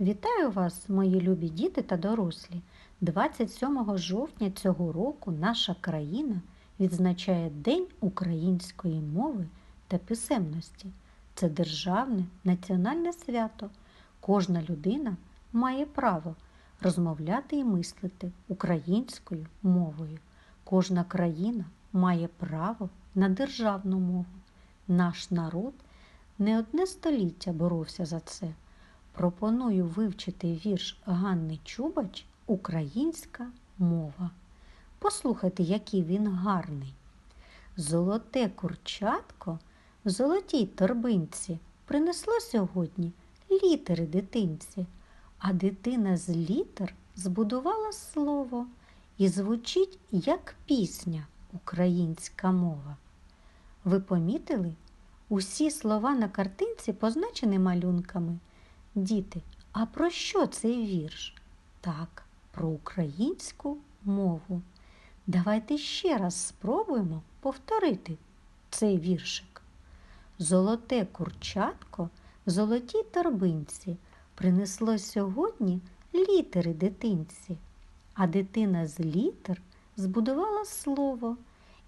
Вітаю вас, мої любі діти та дорослі. 27 жовтня цього року наша країна відзначає День української мови та писемності. Це державне національне свято. Кожна людина має право розмовляти і мислити українською мовою. Кожна країна має право на державну мову. Наш народ не одне століття боровся за це. Пропоную вивчити вірш Ганни Чубач Українська мова. Послухайте, який він гарний. Золоте курчатко в золотій торбинці принесло сьогодні літери дитинці, а дитина з літер збудувала слово і звучить як пісня українська мова. Ви помітили? Усі слова на картинці позначені малюнками. Діти, а про що цей вірш? Так, про українську мову. Давайте ще раз спробуємо повторити цей віршик. Золоте курчатко в золотій торбинці принесло сьогодні літери дитинці, а дитина з літер збудувала слово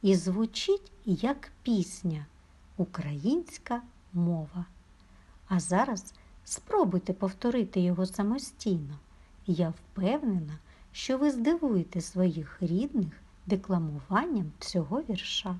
і звучить як пісня Українська мова. А зараз спробуйте повторити його самостійно. Я впевнена, що ви здивуєте своїх рідних декламуванням цього вірша.